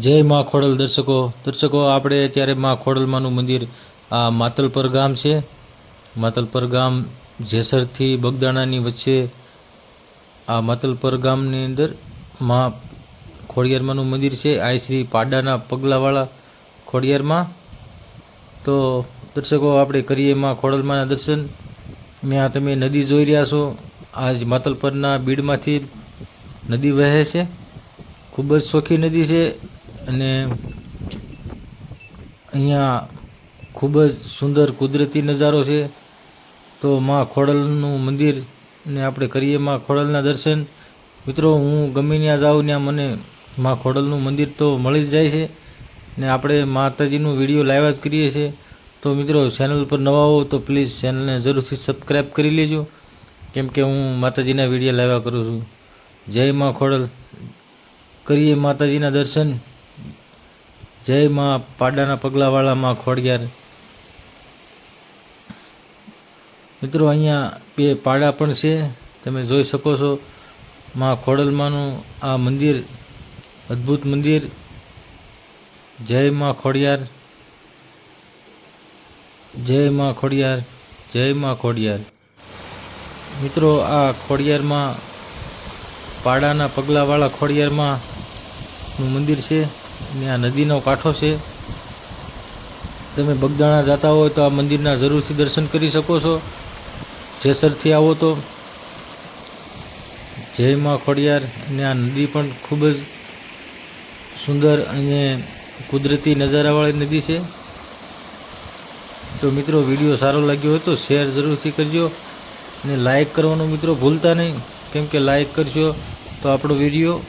જય મા ખોડલ દર્શકો. દર્શકો, આપણે અત્યારે મા ખોડલમાનું મંદિર, આ માતલપર ગામ છે. માતલપર ગામ જેસરથી બગદાણાની વચ્ચે આ માતલપર ગામની અંદર મા ખોડિયારમાંનું મંદિર છે. આ શ્રી પાડાના પગલાવાળા ખોડિયારમાં. તો દર્શકો, આપણે કરીએ મા ખોડલમાના દર્શન. ત્યાં તમે નદી જોઈ રહ્યા છો. આજ માતલપરના બીડમાંથી નદી વહે છે. ખૂબ જ સોખી નદી છે. અને અહીંયા ખૂબ જ સુંદર કુદરતી નજારો છે. તો માં ખોડલનું મંદિર ને આપણે કરીએ માં ખોડલના દર્શન. મિત્રો, હું ગમે ત્યાં જાઉં ત્યાં મને માં ખોડલનું મંદિર તો મળી જ જાય છે ને આપણે માતાજીનું વીડિયો લાઈવ જ કરીએ છીએ. તો મિત્રો, ચેનલ પર નવા હો તો પ્લીઝ ચેનલને જરૂરથી સબસ્ક્રાઈબ કરી લેજો. કેમ કે હું માતાજીના વીડિયો લાવ્યા કરું છું. જય માં ખોડલ. કરીએ માતાજીના દર્શન. જય માં પાડાના પગલાવાળા માં ખોડિયાર. મિત્રો, અહીંયા બે પાડા પણ છે. તમે જોઈ શકો છો માં ખોડલમાનું આ મંદિર, અદ્ભુત મંદિર. જય માં ખોડિયાર. જય માં ખોડિયાર જય માં ખોડિયાર. મિત્રો, આ ખોડિયારમાં, પાડાના પગલાવાળા ખોડિયારમાં નું મંદિર છે. અને આ નદીનો કાંઠો છે. તમે બગદાણા જતા હોય તો આ મંદિરના જરૂરથી દર્શન કરી શકો છો. જેસરથી આવો તો. જય ખોડિયાર અને આ નદી પણ ખૂબ જ સુંદર અને કુદરતી નજારાવાળી નદી છે. તો મિત્રો વીડિયો સારો લાગ્યો હોય તો શેર જરૂરથી કરજો અને લાઈક કરવાનું મિત્રો ભૂલતા નહીં. કેમ કે લાઈક કરશો તો આપણો વીડિયો